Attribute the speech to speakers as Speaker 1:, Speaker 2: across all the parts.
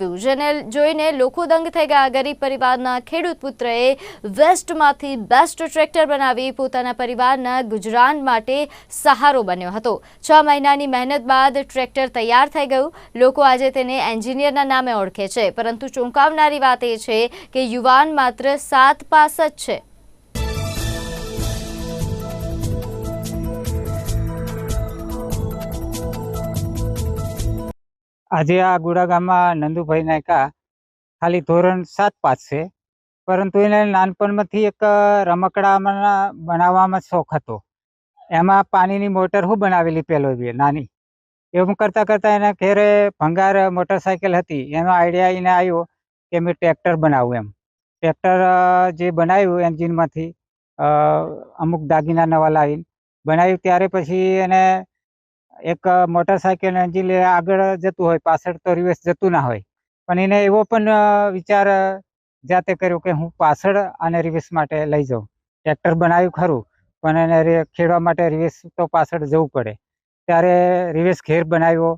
Speaker 1: જેને જોઈને લોકો દંગ થઈ ગયા. ગરીબ પરિવારના ખેડૂત પુત્રએ વેસ્ટમાંથી બેસ્ટ ટ્રેક્ટર બનાવી પોતાના પરિવારના ગુજરાન માટે સહારો બન્યો હતો. છ મહિનાની મહેનત બાદ ટ્રેક્ટર તૈયાર થઈ ગયું. લોકો આજે તેને એન્જિનિયરના નામે ઓળખે છે. પરંતુ ચોંકાવનારી વાત એ છે કે યુવાન માત્ર સાત પાસ જ છે.
Speaker 2: આજે આ ગુડા ગામમાં નંદુભાઈ નાયકા ખાલી ધોરણ સાત પાસ છે, પરંતુ એને નાનપણમાંથી એક રમકડામાં બનાવવામાં શોખ હતો. એમાં પાણીની મોટર હું બનાવેલી પહેલો બી, નાની. એવું કરતાં કરતાં એના ઘેરે ભંગાર મોટરસાયકલ હતી. એનો આઈડિયા એને આવ્યો કે મેં ટ્રેક્ટર બનાવું એમ. ટ્રેક્ટર જે બનાવ્યું એન્જિનમાંથી અમુક દાગીના નવા લાવીને, બનાવ્યું ત્યારે પછી એને એક મોટરસાયકલ એન્જિન આગળ જતું હોય, પાછળ તો રિવર્સ જતું ના હોય. પણ એને એવો પણ વિચાર જાતે કર્યો કે હું પાછળ આને રિવર્સ માટે લઈ જાઉં. ટ્રેક્ટર બનાવ્યું ખરું, પણ એને ખેડવા માટે રિવર્સ તો પાછળ જવું પડે. ત્યારે રિવર્સ ઘેર બનાવ્યો,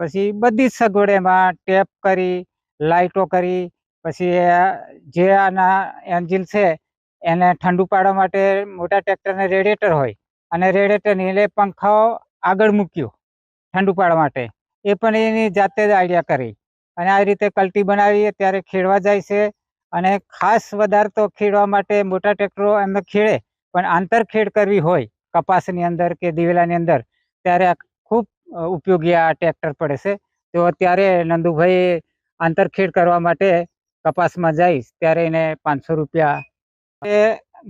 Speaker 2: પછી બધી જ સગવડ એમાં ટેપ કરી લાઇટો કરી, પછી જે આના એન્જિન છે, એને ઠંડુ પાડવા માટે મોટા ટ્રેક્ટરને રેડિએટર હોય. અને રેડિએટરની એટલે પંખો આગળ મૂક્યો ઠંડુ પાડવા માટે. એ પણ એની જાતે જ આઈડિયા કરી. અને આ રીતે કલ્ટી બનાવી ત્યારે ખેડવા જાય છે અને ખાસ વધારે તો ખેડવા માટે મોટા ટ્રેક્ટરો એમને ખેડે, પણ આંતરખેડ કરવી હોય કપાસની અંદર કે દિવેલાની અંદર, ત્યારે ખૂબ ઉપયોગી આ ટ્રેક્ટર પડે છે. તો અત્યારે નંદુભાઈ આંતરખેડ કરવા માટે કપાસમાં જઈશ ત્યારે એને પાંચસો રૂપિયા એ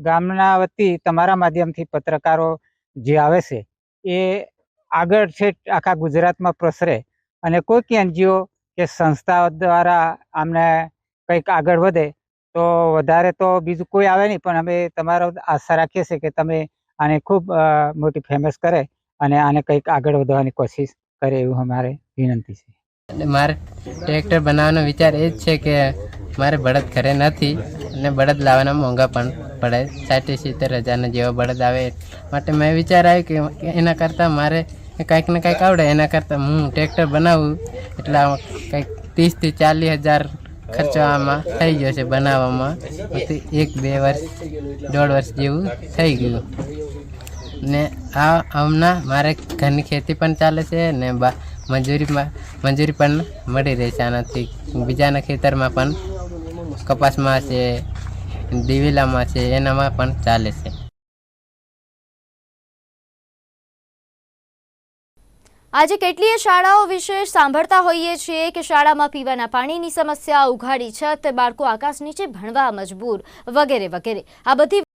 Speaker 2: ગામના વતી તમારા માધ્યમથી પત્રકારો જે આવે છે, એ આગળ છે, આખા ગુજરાતમાં પ્રસરે. અને કોઈક એનજીઓ કે સંસ્થાઓ દ્વારા આમને કંઈક આગળ વધે, તો વધારે તો બીજું કોઈ આવે નહીં, પણ અમે તમારો આશા રાખીએ છીએ કે તમે આને ખૂબ મોટી ફેમસ કરે અને આને કંઈક આગળ વધવાની કોશિશ કરે એવું અમારે વિનંતી છે.
Speaker 3: અને મારે ટ્રેક્ટર બનાવવાનો વિચાર એ જ છે કે મારે બળદ ઘરે નથી અને બળદ લાવવાના મોંઘા પણ પડે. સાઠી સિત્તેર હજારના જેવા બળદ આવે. માટે મેં વિચાર આવ્યો કે એના કરતાં મારે કાંઈક ને કાંઈક આવડે, એના કરતાં હું ટ્રેક્ટર બનાવું, એટલે કંઈક ત્રીસથી ચાલીસ હજાર ખર્ચો આમાં થઈ ગયો છે બનાવવામાં. એક, બે વર્ષ, દોઢ વર્ષ જેવું થઈ ગયું. ને આ હમણાં મારે ઘરની ખેતી પણ ચાલે છે ને બા મજૂરીમાં મજૂરી પણ મળી રહે છે આનાથી. બીજાના ખેતરમાં પણ કપાસમાં છે, દિવેલામાં છે, એનામાં પણ ચાલે છે.
Speaker 1: આજે કેટલીય શાળાઓ વિશે સાંભળતા હોઈએ છીએ કે શાળામાં પીવાના પાણીની સમસ્યા, ઉઘાડી છત, બાળકો આકાશ નીચે ભણવા મજબૂર, વગેરે વગેરે. આ બધી